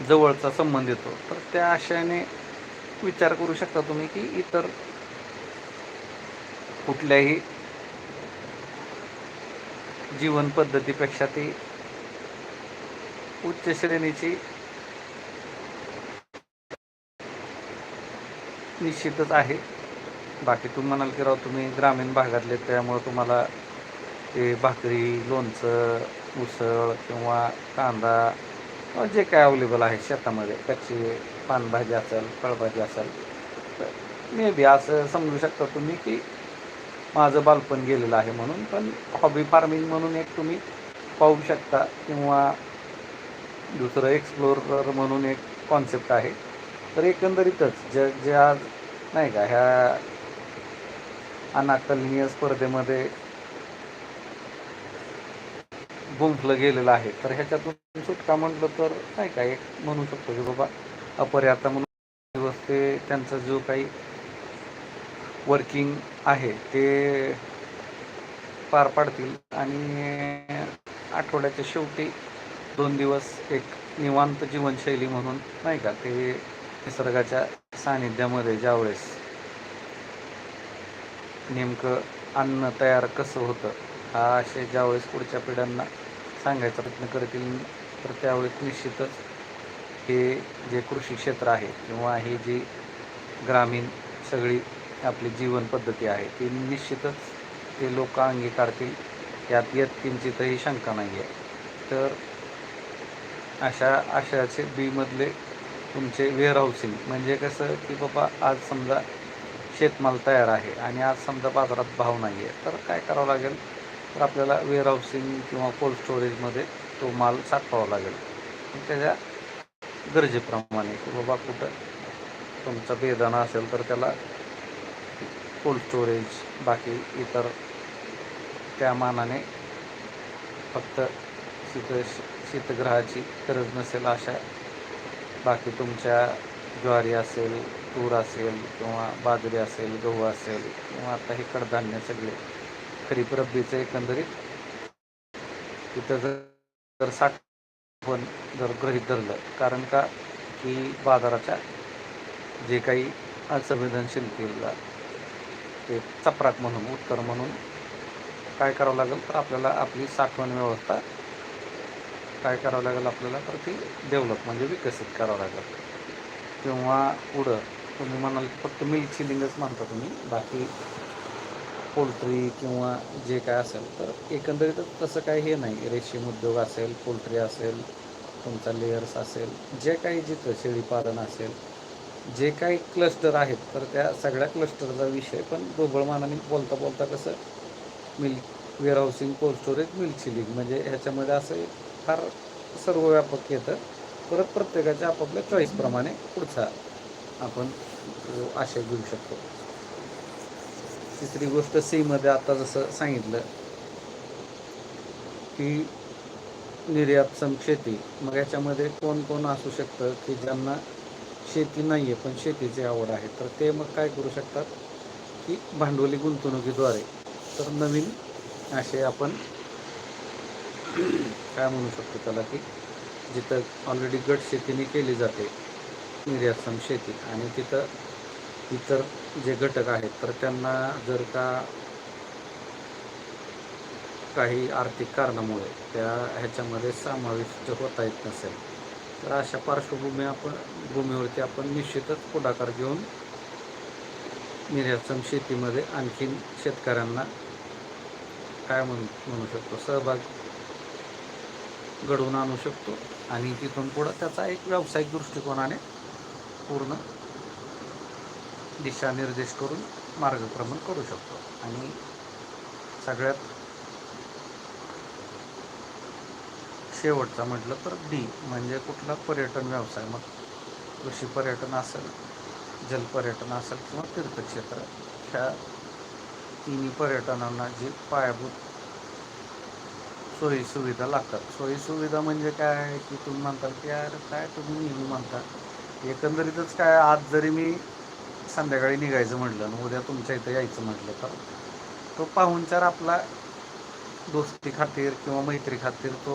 जवळचा संबंध येतो. तर त्या आशयाने विचार करू शकता तुम्ही की इतर कुठल्याही जीवन पद्धतीपेक्षा ती उच्च श्रेणीची निश्चितच आहे. बाकी तुम्ही म्हणाल की राव तुम्ही ग्रामीण भागातले त्यामुळं तुम्हाला ते भाकरी लोणचं उसळ किंवा कांदा जे काय अवेलेबल आहे शेतामध्ये कच्ची पानभाजी असेल फळभाजी असेल तर मे बी असं समजू शकता तुम्ही की माझं बालपण गेलेलं आहे म्हणून पण हॉबी फार्मिंग म्हणून एक तुम्ही पाहू शकता किंवा दुसरं एक्सप्लोरर म्हणून एक कॉन्सेप्ट आहे. तर एकंदरीतच ज जे आज नाही का ह्या अनाकलनीय स्पर्धेमध्ये गुंफलं गेलेलं आहे. तर ह्याच्यातून सुटका म्हटलं तर नाही का एक म्हणू शकतो की बाबा अपर्याप्त म्हणून दिवस ते त्यांचा जो काही वर्किंग आहे ते पार पाडतील. आणि आठवड्याच्या शेवटी दोन दिवस एक निवांत जीवनशैली म्हणून नाही का ते निसर्गाच्या सानिध्यामध्ये ज्यावेळेस नेमकं अन्न तयार कसं होतं हा असे ज्यावेळेस पुढच्या पिढ्यांना सांगायचा प्रयत्न करतील तर त्यावेळेस निश्चितच हे जे कृषी क्षेत्र आहे किंवा ही जी ग्रामीण सगळी आपली जीवनपद्धती आहे ती निश्चितच ते लोक अंगीकारतील यात येत किंचितही शंका नाही आहे तर अशा आशयाचे बीमधले तुमचे वेअरहाऊसिंग म्हणजे कसं की बाबा आज समजा शेतमाल तयार आहे आणि आज समजा बाजारात भाव नाही आहे तर काय करावं लागेल? तर आपल्याला वेअर हाऊसिंग किंवा कोल्ड स्टोरेजमध्ये तो माल साठवावा लागेल. त्याच्या गरजेप्रमाणे की बाबा कुठं तुमचा बेदाना असेल तर त्याला कोल्ड स्टोरेज बाकी इतर त्या मानाने फक्त शीत शीतगृहाची गरज नसेल अशा. बाकी तुमच्या ज्वारी असेल तूर असेल किंवा बाजरी असेल गहू असेल किंवा आता हे कडधान्य सगळे खरीप रब्बीचं एकंदरीत. तिथं जर साठवण जर गृहीत धरलं कारण का की बाजाराच्या जे काही असंवेदनशीलतेला ते चपराक म्हणून उत्तर म्हणून काय करावं लागेल तर आपल्याला आपली साठवण व्यवस्था काय करावं लागेल आपल्याला तर ती डेव्हलप म्हणजे विकसित करावं लागेल. किंवा पुढं तुम्ही म्हणाल फक्त मिल्क सिलिंगच म्हणता तुम्ही बाकी पोल्ट्री किंवा जे काय असेल तर एकंदरीतच तसं काही हे नाही. रेशीम उद्योग असेल पोल्ट्री असेल तुमचा लेयर्स असेल जे काही जिथं शेळीपालन असेल जे काही क्लस्टर आहेत तर त्या सगळ्या क्लस्टरचा विषय पण ढोबळमानाने बोलता बोलता कसं milk warehousing cold storage milk chilling म्हणजे ह्याच्यामध्ये असं फार सर्व व्यापक येतं. परत प्रत्येकाच्या आपापल्या चॉईसप्रमाणे पुढचा आपण आशय घेऊ शकतो. तिसरी गोष्ट सीमध्ये आता जसं सांगितलं की निर्यातसम शेती मग याच्यामध्ये कोण कोण असू शकतं की ज्यांना शेती नाही आहे पण शेतीची आवड आहे. तर ते मग काय करू शकतात? की भांडवली गुंतवणुकीद्वारे. तर नवीन असे आपण काय म्हणू शकतो त्याला की जिथं ऑलरेडी गट शेतीने केली जाते निर्यातसम शेती आणि तिथं इतर जे घटक आहेत तर त्यांना जर का काही आर्थिक कारणामुळे त्या ह्याच्यामध्ये समाविष्ट होता येत नसेल तर अशा पार्श्वभूमी आपण भूमीवरती आपण निश्चितच पुढाकार घेऊन निर्यातक्षम शेतीमध्ये आणखीन शेतकऱ्यांना काय म्हणू म्हणू शकतो सहभाग घडवून आणू शकतो. आणि तिथून पुढं त्याचा एक व्यावसायिक दृष्टिकोनाने पूर्ण दिशानिर्देश करून मार्गक्रमण करू शकतो. आणि सगळ्यात शेवटचा म्हटलं तर डी म्हणजे कुठला पर्यटन व्यवसाय. मग कृषी पर्यटन असेल जलपर्यटन असेल किंवा तीर्थक्षेत्र ह्या तिन्ही पर्यटनांना जी पायाभूत सोयीसुविधा लागतात. सोयीसुविधा म्हणजे काय आहे की तुम्ही म्हणताल की यार काय तुम्ही नेहमी म्हणता. एकंदरीतच काय आज जरी मी संध्याकाळी निघायचं म्हटलं आणि उद्या तुमच्या इथं यायचं म्हटलं तर तो पाहुणचार आपला दोस्ती खातीर किंवा मैत्री खातीर तो